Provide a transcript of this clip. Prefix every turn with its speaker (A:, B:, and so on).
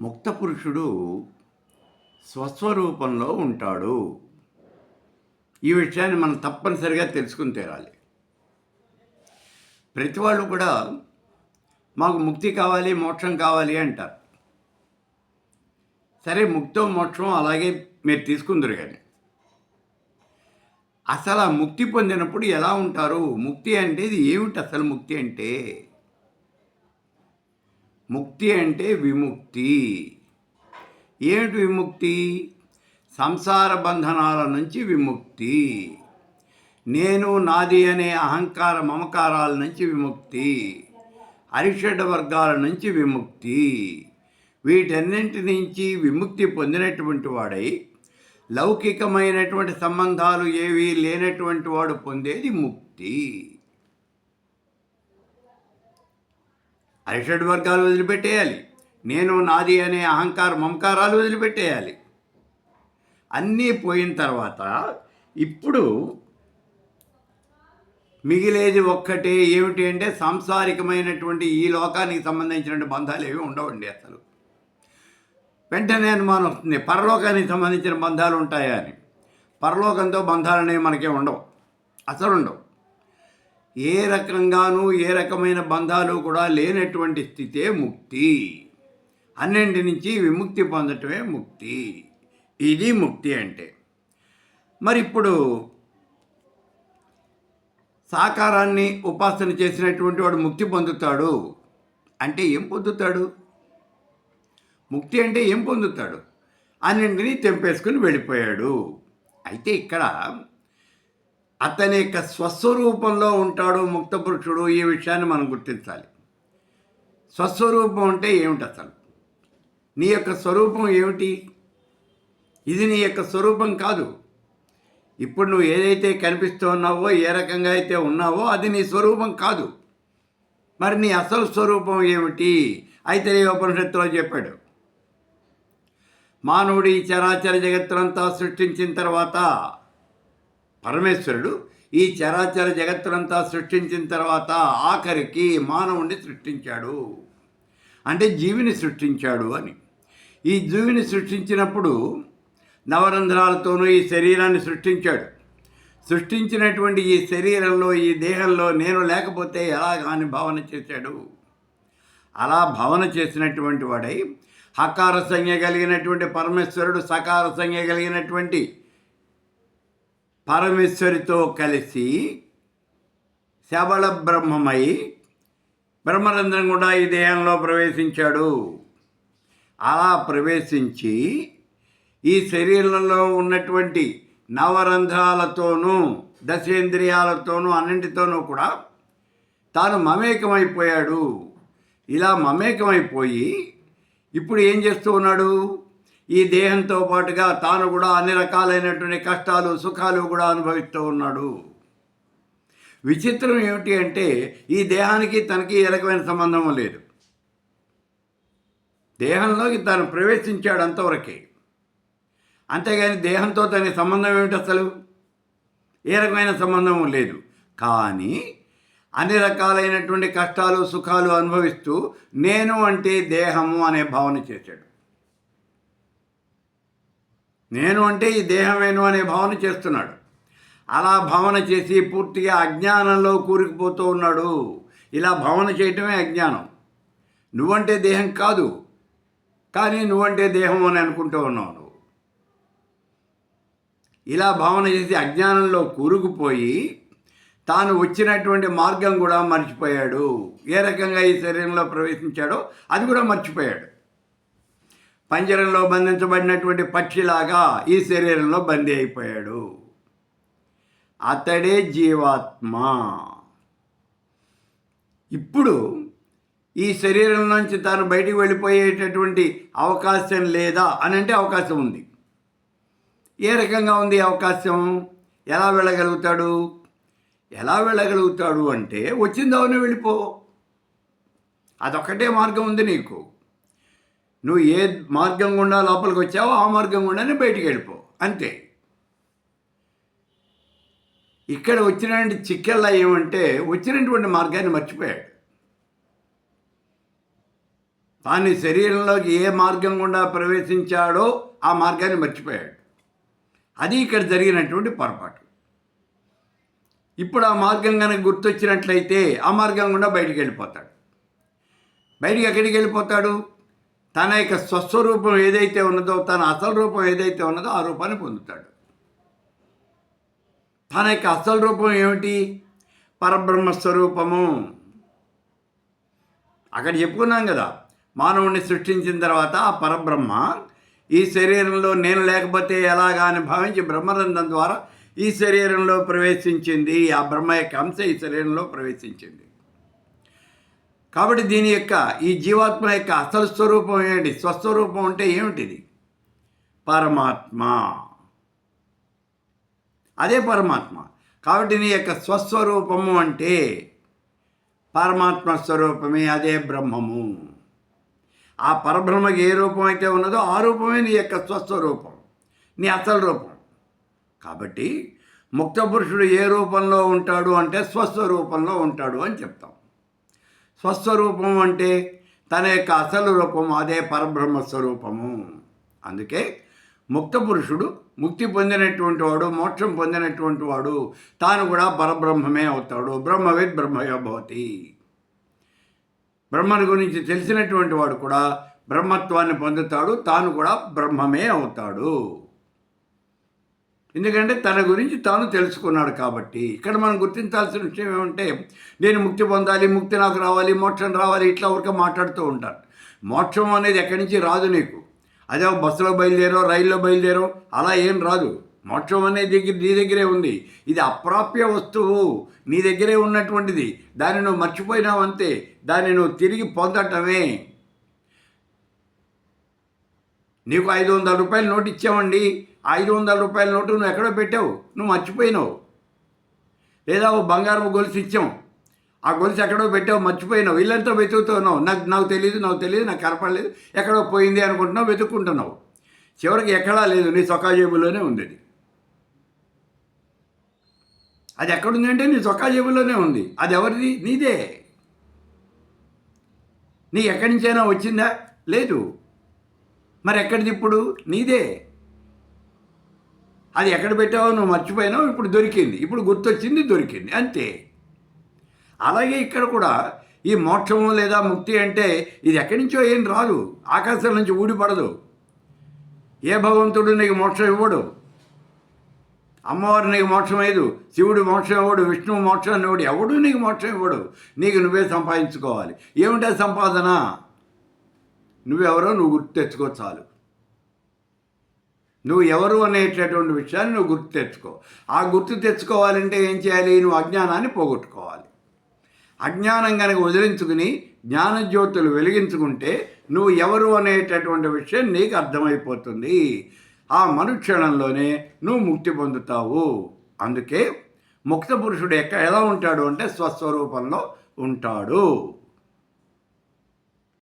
A: ముక్త పురుషుడు స్వస్వరూపంలో ఉంటాడు. ఈ విషయాన్ని మనం తప్పనిసరిగా తెలుసుకుని తీరాలి. ప్రతి వాళ్ళు కూడా మాకు ముక్తి కావాలి మోక్షం కావాలి అంటారు. సరే ముక్తో మోక్షం అలాగే మీరు తీసుకుందరు కానీ. అసలు ఆ ముక్తి పొందినప్పుడు ఎలా ఉంటారు? ముక్తి అంటే ఇది ఏమిటి? అసలు ముక్తి అంటే ముక్తి అంటే విముక్తి. ఏమిటి విముక్తి? సంసార బంధనాల నుంచి విముక్తి. నేను నాది అనే అహంకార మమకారాల నుంచి విముక్తి. అరిషడ్ వర్గాల నుంచి విముక్తి. వీటన్నింటి నుంచి విముక్తి పొందినటువంటి వాడై లౌకికమైనటువంటి సంబంధాలు ఏవీ లేనటువంటి వాడు పొందేది ముక్తి. అరిషడ్ వర్గాలు వదిలిపెట్టేయాలి. నేను నాది అనే అహంకార మమకారాలు వదిలిపెట్టేయాలి. అన్నీ పోయిన తర్వాత ఇప్పుడు మిగిలేది ఒక్కటే ఏమిటి అంటే సాంసారికమైనటువంటి ఈ లోకానికి సంబంధించిన బంధాలు ఏవి ఉండవండి అసలు. వెంటనే అనుమానం వస్తుంది పరలోకానికి సంబంధించిన బంధాలు ఉంటాయా అని. పరలోకంతో బంధాలు అనేవి మనకే ఉండవు. అసలు ఉండవు. ఏ రకంగానూ ఏ రకమైన బంధాలు కూడా లేనటువంటి స్థితే ముక్తి. అన్నింటి నుంచి విముక్తి పొందటమే ముక్తి. ఇది ముక్తి అంటే. మరి ఇప్పుడు సాకారాన్ని ఉపాసన చేసినటువంటి వాడు ముక్తి పొందుతాడు. అంటే ఏం పొందుతాడు? ముక్తి అంటే ఏం పొందుతాడు? అన్నింటినీ తెంపేసుకుని వెళ్ళిపోయాడు. అయితే ఇక్కడ అతని యొక్క స్వస్వరూపంలో ఉంటాడు ముక్త పురుషుడు ఈ విషయాన్ని మనం గుర్తించాలి. స్వస్వరూపం అంటే ఏమిటి అసలు? నీ యొక్క స్వరూపం ఏమిటి? ఇది నీ యొక్క స్వరూపం కాదు. ఇప్పుడు నువ్వు ఏదైతే కనిపిస్తూ ఉన్నావో ఏ రకంగా అయితే ఉన్నావో అది నీ స్వరూపం కాదు. మరి నీ అసలు స్వరూపం ఏమిటి? అయితే ఉపనిషత్తులో చెప్పాడు. మానవుడి చరాచర జగత్తులంతా సృష్టించిన తర్వాత పరమేశ్వరుడు ఈ చరాచర జగత్తునంతా సృష్టించిన తర్వాత ఆఖరికి మానవుడిని సృష్టించాడు. అంటే జీవిని సృష్టించాడు అని. ఈ జీవిని సృష్టించినప్పుడు నవరంధ్రాలతోనూ ఈ శరీరాన్ని సృష్టించాడు. సృష్టించినటువంటి ఈ శరీరంలో ఈ దేహంలో నేను లేకపోతే ఎలా అని భావన చేశాడు? అలా భావన చేసినటువంటి వాడై హకార సంజ్ఞ కలిగినటువంటి పరమేశ్వరుడు సకార సంజ్ఞ కలిగినటువంటి పరమేశ్వరితో కలిసి శబళ బ్రహ్మమై బ్రహ్మరంధ్రం కూడా ఈ దేహంలో ప్రవేశించాడు. అలా ప్రవేశించి ఈ శరీరంలో ఉన్నటువంటి నవరంధ్రాలతోనూ దశేంద్రియాలతోనూ అన్నింటితోనూ కూడా తాను మమేకమైపోయాడు. ఇలా మమేకమైపోయి ఇప్పుడు ఏం చేస్తూ ఉన్నాడు? ఈ దేహంతో పాటుగా తాను కూడా అన్ని రకాలైనటువంటి కష్టాలు సుఖాలు కూడా అనుభవిస్తూ ఉన్నాడు. విచిత్రం ఏమిటి అంటే ఈ దేహానికి తనకి ఏ రకమైన సంబంధం లేదు. దేహంలోకి తాను ప్రవేశించాడు అంతవరకే. అంతేగాని దేహంతో తన సంబంధం ఏమిటి అసలు? ఏ రకమైన సంబంధం లేదు. కానీ అన్ని రకాలైనటువంటి కష్టాలు సుఖాలు అనుభవిస్తూ నేను అంటే దేహము అనే భావన చేశాడు. నేను అంటే ఈ దేహమేను అనే భావన చేస్తున్నాడు. అలా భావన చేసి పూర్తిగా అజ్ఞానంలో కూరుకుపోతూ ఉన్నాడు. ఇలా భావన చేయటమే అజ్ఞానం. నువ్వంటే దేహం కాదు. కానీ నువ్వంటే దేహం అని అనుకుంటూ ఉన్నావు నువ్వు. ఇలా భావన చేసి అజ్ఞానంలో కూరుకుపోయి తాను వచ్చినటువంటి మార్గం కూడా మర్చిపోయాడు. ఏ రకంగా ఈ శరీరంలో ప్రవేశించాడో అది కూడా మర్చిపోయాడు. పంజరంలో బంధించబడినటువంటి పక్షిలాగా ఈ శరీరంలో బందీ అయిపోయాడు. అతడే జీవాత్మ. ఇప్పుడు ఈ శరీరం నుంచి తాను బయటికి వెళ్ళిపోయేటటువంటి అవకాశం లేదా అని అంటే అవకాశం ఉంది. ఏ రకంగా ఉంది అవకాశం? ఎలా వెళ్ళగలుగుతాడు? ఎలా వెళ్ళగలుగుతాడు అంటే వచ్చిందావునే వెళ్ళిపో. అదొక్కటే మార్గం ఉంది నీకు. నువ్వు ఏ మార్గం గుండా లోపలికి వచ్చావో ఆ మార్గం గుండానే బయటికి వెళ్ళిపో. అంతే. ఇక్కడ వచ్చినటువంటి చిక్కెల్లా ఏమంటే వచ్చినటువంటి మార్గాన్ని మర్చిపోయాడు. తాను శరీరంలోకి ఏ మార్గం గుండా ప్రవేశించాడో ఆ మార్గాన్ని మర్చిపోయాడు. అది ఇక్కడ జరిగినటువంటి పొరపాటు. ఇప్పుడు ఆ మార్గం కనుక గుర్తొచ్చినట్లయితే ఆ మార్గం గుండా బయటికి వెళ్ళిపోతాడు. బయటికి ఎక్కడికి వెళ్ళిపోతాడు? తన యొక్క స్వస్వరూపం ఏదైతే ఉన్నదో తన అసలు రూపం ఏదైతే ఉన్నదో ఆ రూపాన్ని పొందుతాడు. తన యొక్క అసలు రూపం ఏమిటి? పరబ్రహ్మ స్వరూపము. అక్కడ చెప్పుకున్నాం కదా మానవుణ్ణి సృష్టించిన తర్వాత ఆ పరబ్రహ్మ ఈ శరీరంలో నేను లేకపోతే ఎలాగా అని భావించి బ్రహ్మరంధం ద్వారా ఈ శరీరంలో ప్రవేశించింది. ఆ బ్రహ్మ యొక్క అంశ ఈ శరీరంలో ప్రవేశించింది. కాబట్టి దీని యొక్క ఈ జీవాత్మ యొక్క అసలు స్వరూపం ఏంటి? స్వస్వరూపం అంటే ఏమిటిది? పరమాత్మ. అదే పరమాత్మ. కాబట్టి నీ యొక్క స్వస్వరూపము అంటే పరమాత్మ స్వరూపమే అదే బ్రహ్మము. ఆ పరబ్రహ్మకి ఏ రూపం అయితే ఉన్నదో ఆ రూపమే నీ యొక్క స్వస్వరూపం నీ అసలు రూపం. కాబట్టి ముక్త పురుషుడు ఏ రూపంలో ఉంటాడు అంటే స్వస్వరూపంలో ఉంటాడు అని చెప్తాం. స్వస్వరూపం అంటే తన యొక్క అసలు రూపం అదే పరబ్రహ్మ స్వరూపము. అందుకే ముక్త పురుషుడు ముక్తి పొందినటువంటి వాడు మోక్షం పొందినటువంటి వాడు తాను కూడా పరబ్రహ్మమే అవుతాడు. బ్రహ్మవిద్ బ్రహ్మయోభవతి బ్రహ్మను గురించి తెలిసినటువంటి వాడు కూడా బ్రహ్మత్వాన్ని పొందుతాడు తాను కూడా బ్రహ్మమే అవుతాడు. ఎందుకంటే తన గురించి తాను తెలుసుకున్నాడు కాబట్టి. ఇక్కడ మనం గుర్తించాల్సిన విషయం ఏమంటే నేను ముక్తి పొందాలి ముక్తి నాకు రావాలి మోక్షం రావాలి ఇట్లా ఊరికే మాట్లాడుతూ ఉంటాను మోక్షం అనేది ఎక్కడి నుంచి రాదు నీకు. అదే బస్సులో బయలుదేరో రైల్లో బయలుదేరో అలా ఏం రాదు. మోక్షం అనేది దగ్గర నీ దగ్గరే ఉంది. ఇది అప్రాప్య వస్తువు. నీ దగ్గరే ఉన్నటువంటిది. దాన్ని నువ్వు మర్చిపోయినావు అంతే. దాన్ని నువ్వు తిరిగి పొందటమే. నీకు ఐదు వందల రూపాయలు నోటు ఇచ్చామండి ఐదు వందల రూపాయల నోటు నువ్వు ఎక్కడో పెట్టావు. నువ్వు మర్చిపోయినావు. లేదా ఓ బంగారం గొలుసు ఇచ్చాం. ఆ గొలుసు ఎక్కడో పెట్టావు మర్చిపోయినావు. వీళ్ళంతా వెతుకుతున్నావు. నాకు నాకు తెలియదు నాకు తెలియదు నాకు కనపడలేదు. ఎక్కడో పోయింది అనుకుంటున్నావు వెతుక్కుంటున్నావు. చివరికి ఎక్కడా లేదు. నీ చొక్కా జేబులోనే ఉంది అది. అది ఎక్కడుంది అంటే నీ చొక్కా జేబులోనే ఉంది. అది ఎవరిది? నీదే. నీ ఎక్కడి నుంచైనా వచ్చిందా? లేదు. మరి ఎక్కడిది ఇప్పుడు? నీదే. అది ఎక్కడ పెట్టావో నువ్వు మర్చిపోయినావు ఇప్పుడు దొరికింది. ఇప్పుడు గుర్తొచ్చింది దొరికింది అంతే. అలాగే ఇక్కడ కూడా ఈ మోక్షము లేదా ముక్తి అంటే ఇది ఎక్కడి నుంచో ఏం రాదు ఆకాశం నుంచి ఊడిపడదు. ఏ భగవంతుడు నీకు మోక్షం ఇవ్వడు? అమ్మవారు నీకు మోక్షం లేదు శివుడు మోక్షం ఇవ్వడు విష్ణువు మోక్షం ఇవ్వడు ఎవడు నీకు మోక్షం ఇవ్వడు? నీకు నువ్వే సంపాదించుకోవాలి. ఏమిటా సంపాదన? నువ్వెవరో నువ్వు గుర్తు తెచ్చుకో చాలు. నువ్వు ఎవరు అనేటటువంటి విషయాన్ని నువ్వు గుర్తు తెచ్చుకో. ఆ గుర్తు తెచ్చుకోవాలంటే ఏం చేయాలి? నువ్వు అజ్ఞానాన్ని పోగొట్టుకోవాలి. అజ్ఞానం కనుక వదిలించుకుని జ్ఞానజ్యోతులు వెలిగించుకుంటే నువ్వు ఎవరు అనేటటువంటి విషయం నీకు అర్థమైపోతుంది. ఆ మనుక్షణంలోనే నువ్వు ముక్తి పొందుతావు. అందుకే ముక్త పురుషుడు ఎక్క ఎలా ఉంటాడు అంటే స్వస్వరూపంలో ఉంటాడు.